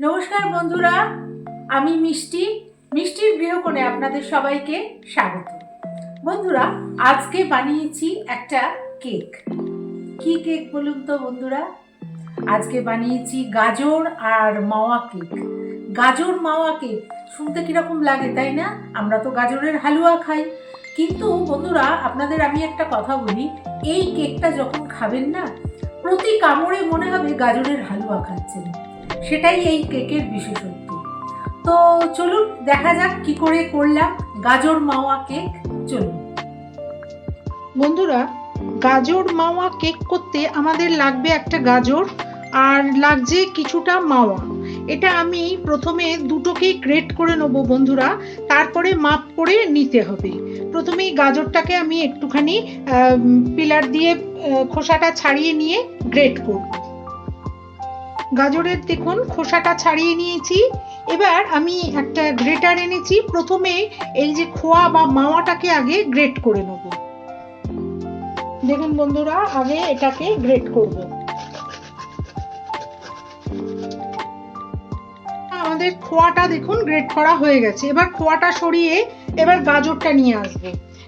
নমস্কার বন্ধুরা, আমি মিষ্টি। মিষ্টির গৃহকোণে আপনাদের সবাইকে স্বাগত। বন্ধুরা, আজকে বানিয়েছি একটা কেক। কি কেক বলুন তো বন্ধুরা? আজকে বানিয়েছি গাজর আর মাওয়া কেক। গাজর, মাওয়া কেক শুনতে কীরকম লাগে, তাই না? আমরা তো গাজরের হালুয়া খাই। কিন্তু বন্ধুরা, আপনাদের আমি একটা কথা বলি, এই কেকটা যখন খাবেন না, প্রতি কামড়ে মনে হবে গাজরের হালুয়া খাচ্ছেন। সেটাই এই কেকের বিশেষত্ব। তো চলুন, দেখা যাক কি করে করলাম গাজর মাওয়া কেক। চলুন। বন্ধুরা, গাজর মাওয়া কেক করতে আমাদের লাগবে একটা গাজর আর লাগছে কিছুটা মাওয়া। এটা আমি প্রথমে দুটোকেই গ্রেট করে নেব বন্ধুরা, তারপরে মাপ করে নিতে হবে। প্রথমেই গাজরটাকে আমি একটুখানি পিলার দিয়ে খোসাটা ছাড়িয়ে নিয়ে গ্রেট করব। গাজরের দেখুন, খোসাটা ছাড়িয়ে নিয়েছি। এবার আমি একটা গ্রেটার এনেছি। প্রথমে এই যে খোয়া বা মাওয়াটাকে আগে গ্রেট করে নেব। দেখুন বন্ধুরা আগে এটাকে গ্রেট করব। আমাদের খোয়াটা দেখুন, গ্রেট করা হয়ে গেছে। এবার খোয়াটা সরিয়ে এবার গাজরটা নিয়ে আসব।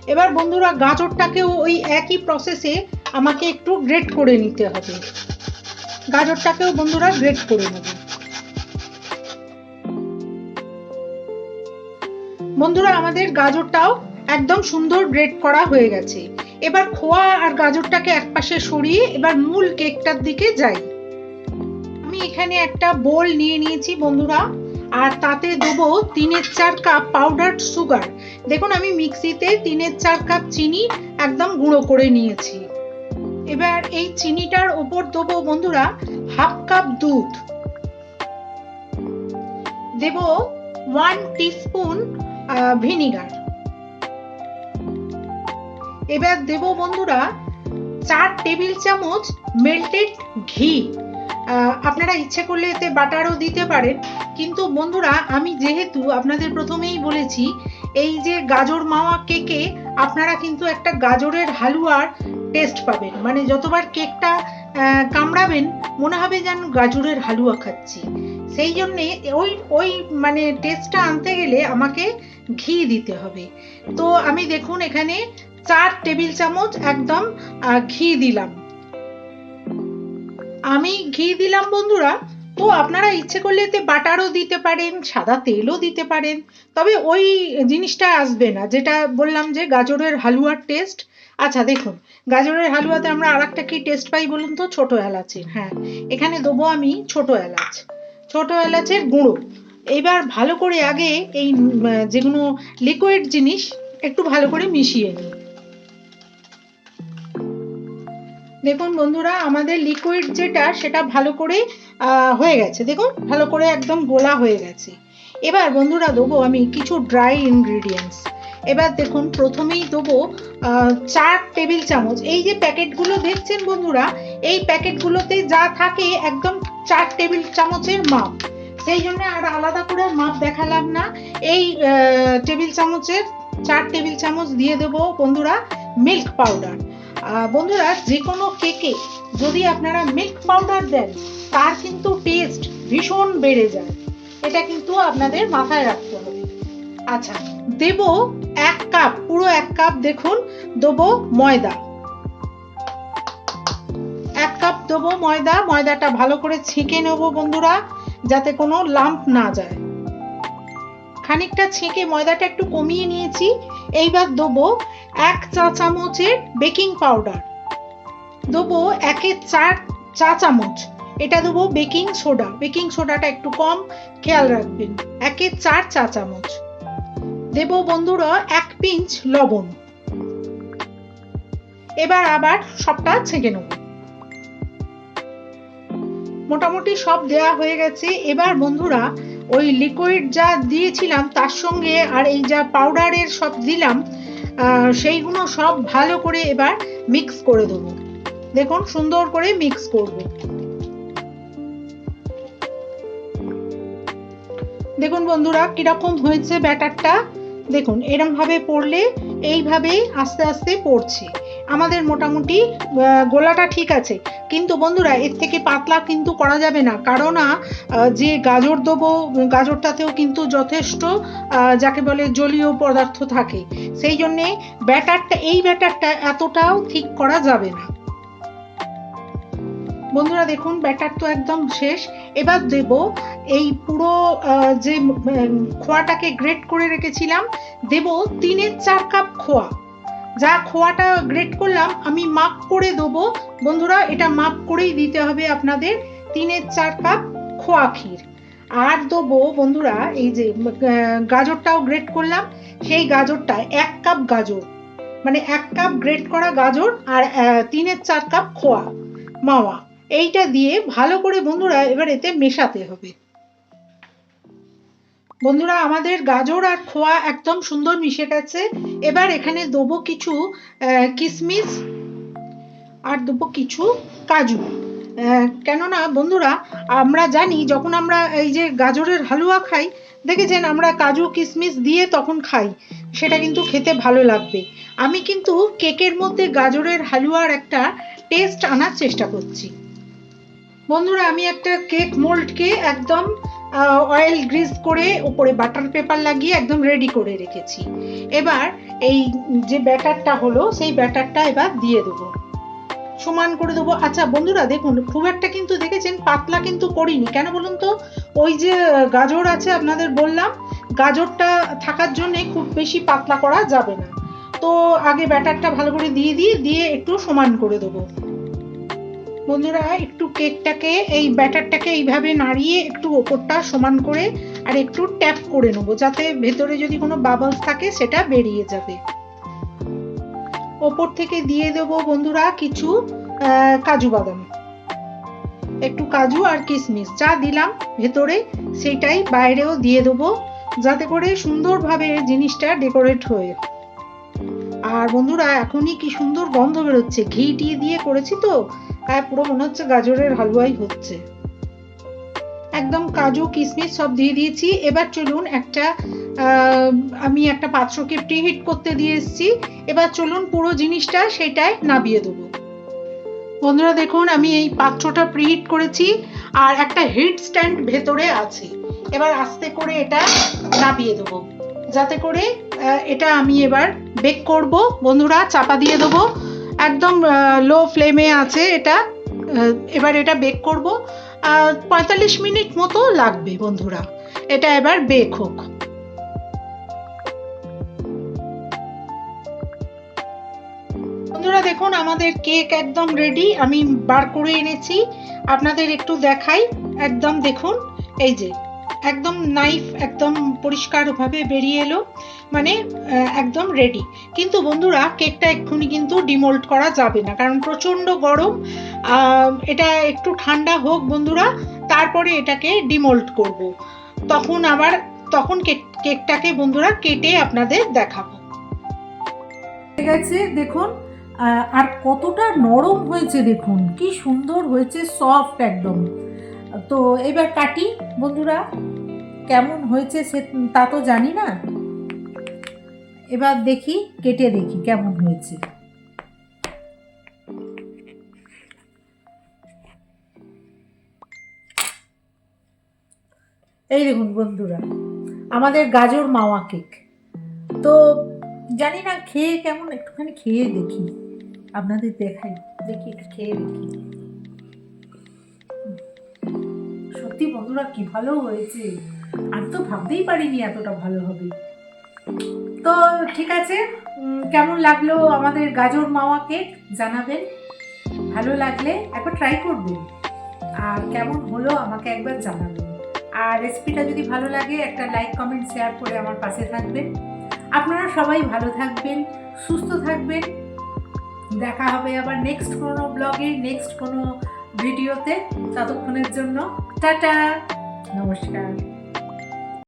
এবার বন্ধুরা, গাজরটাকেও ওই একই প্রসেসে আমাকে একটু গ্রেট করে নিতে হবে। গাজরটাকেও বন্ধুরা গ্রেট করে নেব। বন্ধুরা, আমাদের গাজরটাও একদম সুন্দর গ্রেট করা হয়ে গেছে। এবার খোয়া আর গাজরটাকে একপাশে সরিয়ে এবার মূল কেকটার দিকে যাই। আমি এখানে একটা বোল নিয়ে নিয়েছি বন্ধুরা, আর তাতে দেবো তিনের চার কাপ পাউডার সুগার দেখুন, আমি মিক্সিতে তিনের চার কাপ চিনি একদম গুঁড়ো করে নিয়েছি। এবার এই চিনিটার ওপর দেবো বন্ধুরা হাফ কাপ দুধ। দেব ওয়ান টিস্পুন ভিনিগার এবার দেব বন্ধুরা চার টেবিল চামচ মেল্টেড ঘি। আপনারা ইচ্ছে করলে এতে বাটারও দিতে পারেন। কিন্তু বন্ধুরা আমি যেহেতু আপনাদের প্রথমেই বলেছি, এই যে গাজর মাওয়া কেকে, আপনারা কিন্তু একটা গাজরের হালুয়ার টেস্ট পাবেন। মানে যতবার কেকটা কামড়াবেন, মনে হবে যেন গাজরের হালুয়া খাচ্ছি। সেই জন্যে ওই ওই মানে টেস্টটা আনতে গেলে আমাকে ঘি দিতে হবে। তো আমি দেখুন এখানে চার টেবিল চামচ একদম ঘি দিলাম। আমি ঘি দিলাম বন্ধুরা। তো আপনারা ইচ্ছে করলে এতে বাটারও দিতে পারেন, সাদা তেলও দিতে পারেন। তবে ওই জিনিসটা আসবে না। যেটা বললাম যে গাজরের হালুয়ার টেস্ট আচ্ছা দেখুন, গাজরের হালুয়াতে আমরা আর একটা কি টেস্ট পাই বলুন তো? ছোট এলাচের হ্যাঁ এখানে দেবো আমি ছোট এলাচ। ছোট এলাচের গুঁড়ো। এবার ভালো করে আগে এই যেগুলো লিকুইড জিনিস একটু ভালো করে মিশিয়ে নিই। দেখুন বন্ধুরা, আমাদের লিকুইড যেটা, সেটা ভালো করে হয়ে গেছে। দেখুন, ভালো করে একদম গোলা হয়ে গেছে। এবার বন্ধুরা দেবো আমি কিছু ড্রাই ইনগ্রিডিয়েন্টস এবার দেখুন, প্রথমেই দেবো চার টেবিল চামচ। এই যে প্যাকেটগুলো দেখছেন বন্ধুরা, এই প্যাকেটগুলোতে যা থাকে একদম চার টেবিল চামচের মাপ। সেই জন্য আর আলাদা করে মাপ দেখালাম না। এই টেবিল চামচের চার টেবিল চামচ দিয়ে দেবো বন্ধুরা মিল্ক পাউডার। বন্ধুরা যে কোনো কেকে যদি আপনারা মিল্ক পাউডার দেন, তার কিন্তু টেস্ট ভীষণ বেড়ে যায়। এটা কিন্তু আপনাদের মাথায় রাখতে হবে। আচ্ছা দেব এক কাপ, পুরো এক কাপ দেখুন, দেবো ময়দা। এক কাপ দেবো ময়দা, ময়দাটা ভালো করে ছেঁকে নেব বন্ধুরা, যাতে কোনো লাম্প না যায়। খানিকটা ছেঁকে ময়দাটা একটু কমিয়ে নিয়েছি, এইবার দেবো এক চা চামচের বেকিং পাউডার। দেবো একে চার চা চামচ, এটা দেবো বেকিং সোডা। বেকিং সোডাটা একটু কম খেয়াল রাখবেন, একে চার চা চামচ। দেবো বন্ধুরা এক পিঞ্চ লবণ। এবার আবার সবটা ছেঁকে নেব। মোটামুটি সব দেয়া হয়ে গেছে। এবার বন্ধুরা, ওই লিকুইড যা দিয়েছিলাম তার সঙ্গে আর এই যা পাউডারের সব দিলাম সেইগুলো সব ভালো করে এবার মিক্স করে দেবো। দেখুন, সুন্দর করে মিক্স করব। দেখুন বন্ধুরা, কীরকম হয়েছে ব্যাটারটা? দেখুন, এরমভাবে পড়লে এইভাবেই আস্তে আস্তে পড়ছে। আমাদের মোটামুটি গোলাটা ঠিক আছে। কিন্তু বন্ধুরা, এর থেকে পাতলা কিন্তু করা যাবে না। কারণ যে গাজর দেবো, গাজরটাতেও কিন্তু যথেষ্ট যাকে বলে জলীয় পদার্থ থাকে। সেই জন্যে ব্যাটারটা, এই ব্যাটারটা এতটাও ঠিক করা যাবে না। বন্ধুরা দেখুন, ব্যাটার তো একদম শেষ। এবার দেব এই পুরো যে খোয়াটাকে গ্রেট করে রেখেছিলাম, দেব তিনের চার কাপ খোয়া। যা খোয়াটা গ্রেট করলাম, আমি মাপ করে দেবো। বন্ধুরা, এটা মাপ করেই দিতে হবে আপনাদের, তিনের চার কাপ খোয়া ক্ষীর। আর দেবো, বন্ধুরা, এই যে গাজরটাও গ্রেট করলাম। সেই গাজরটা এক কাপ গাজর। মানে এক কাপ গ্রেট করা গাজর আর তিনের চার কাপ খোয়া, মাওয়া। এইটা দিয়ে ভালো করে বন্ধুরা এবার এতে মেশাতে হবে। বন্ধুরা আমাদের গাজর আর খোয়া একদম সুন্দর মিশে গেছে। এবার এখানে দেবো কিছু কিশমিশ আর দেবো কিছু কাজু। কেননা বন্ধুরা আমরা জানি যখন আমরা এই যে গাজরের হালুয়া খাই দেখেছেন আমরা কাজু কিশমিশ দিয়ে তখন খাই সেটা কিন্তু খেতে ভালো লাগবে। আমি কিন্তু কেকের মধ্যে গাজরের হালুয়ার একটা টেস্ট আনার চেষ্টা করছি। বন্ধুরা, আমি একটা কেক মোল্ডকে একদম অয়েল গ্রিস করে উপরে বাটার পেপার লাগিয়ে একদম রেডি করে রেখেছি। এবার এই যে ব্যাটারটা হলো, সেই ব্যাটারটা এবার দিয়ে দেবো। সমান করে দেবো। আচ্ছা বন্ধুরা, দেখুন, খুব একটা কিন্তু দেখেছেন, পাতলা কিন্তু করিনি। কেন বলুন তো? ওই যে, গাজর আছে, আপনাদের বললাম, গাজরটা থাকার জন্য খুব বেশি পাতলা করা যাবে না। তো আগে ব্যাটারটা ভালো করে দিয়ে দিই, দিয়ে একটু সমান করে দেবো। বন্ধুরা, একটু কেকটাকে, এই ব্যাটারটাকে এইভাবে নাড়িয়ে একটু ওপরটা সমান করে আর একটু ট্যাপ করে নেব, যাতে ভেতরে যদি কোনো বাবলস থাকে সেটা বেরিয়ে যাবে। ওপর থেকে দিয়ে দেবো বন্ধুরা কিছু কাজু বাদাম। একটু কাজু আর কিশমিশ, যা দিলাম ভেতরে সেটাই বাইরেও দিয়ে দেবো, যাতে করে সুন্দরভাবে জিনিসটা ডেকোরেট হয়ে। আর বন্ধুরা, এখনই কি সুন্দর গন্ধ বেরোচ্ছে, ঘি টি দিয়ে করেছি তো হ্যাঁ পুরো মনে হচ্ছে গাজরের হালুয়াই হচ্ছে। একদম কাজু কিশমিশ সব দিয়ে দিয়েছি। এবার চলুন একটা আমি একটা পাত্রকে প্রিহিট করতে দিয়ে এসেছি। এবার চলুন পুরো জিনিসটা সেটাই নাবিয়ে দেবো। বন্ধুরা দেখুন, আমি এই পাত্রটা প্রিহিট করেছি আর একটা হিট স্ট্যান্ড ভেতরে আছে। এবার আস্তে করে এটা নাবিয়ে দেবো। যাতে করে এটা আমি এবার বেক করব। বন্ধুরা, চাপা দিয়ে দেবো। একদম লো ফ্লেমে আছে এটা। এবার এটা বেক করব। পঁয়তাল্লিশ মিনিট মতো লাগবে বন্ধুরা। এটা এবার বেক হোক। বন্ধুরা দেখুন, আমাদের কেক একদম রেডি আমি বার করে এনেছি। আপনাদের একটু দেখাই। একদম দেখুন, এই যে। একদম নাইফ একদম পরিষ্কারভাবে বেরিয়ে এলো মানে একদম রেডি কিন্তু বন্ধুরা কেকটা এক্ষুনি কিন্তু ডিমোল্ড করা যাবে না, কারণ প্রচণ্ড গরম এটা একটু ঠান্ডা হোক বন্ধুরা, তারপরে এটাকে ডিমোল্ড করব। তখন আবার, তখন কেক কেকটাকে বন্ধুরা কেটে আপনাদের দেখাবো। হয়ে গেছে, দেখুন আর কতটা নরম হয়েছে, দেখুন, কি সুন্দর হয়েছে সফট একদম। তো এবার কাটি, বন্ধুরা। কেমন হয়েছে সে তা তো জানি না। এবার দেখি, কেটে দেখি কেমন হয়েছে। এই দেখুন বন্ধুরা, আমাদের গাজর মাওয়া কেক। তো জানি না খেয়ে কেমন, একটুখানি খেয়ে দেখি। আপনাদের দেখাই, দেখি খেয়ে দেখি। সত্যি বন্ধুরা, কি ভালো হয়েছে। আমি তো ভাবতেই পারিনি এতটা ভালো হবে। তো ঠিক আছে কেমন লাগল আমাদের গাজর মাওয়া কেক জানাবেন? ভালো লাগলে একবার ট্রাই করবেন। আর কেমন হলো আমাকে একবার জানাবেন। আর রেসিপিটা যদি ভালো লাগে, একটা লাইক কমেন্ট শেয়ার করে আমার পাশে থাকবেন। আপনারা সবাই ভালো থাকবেন, সুস্থ থাকবেন। দেখা হবে আবার নেক্সট কোনো ব্লগে নেক্সট কোনো ভিডিওতে ততক্ষণের জন্য, টাটা, নমস্কার।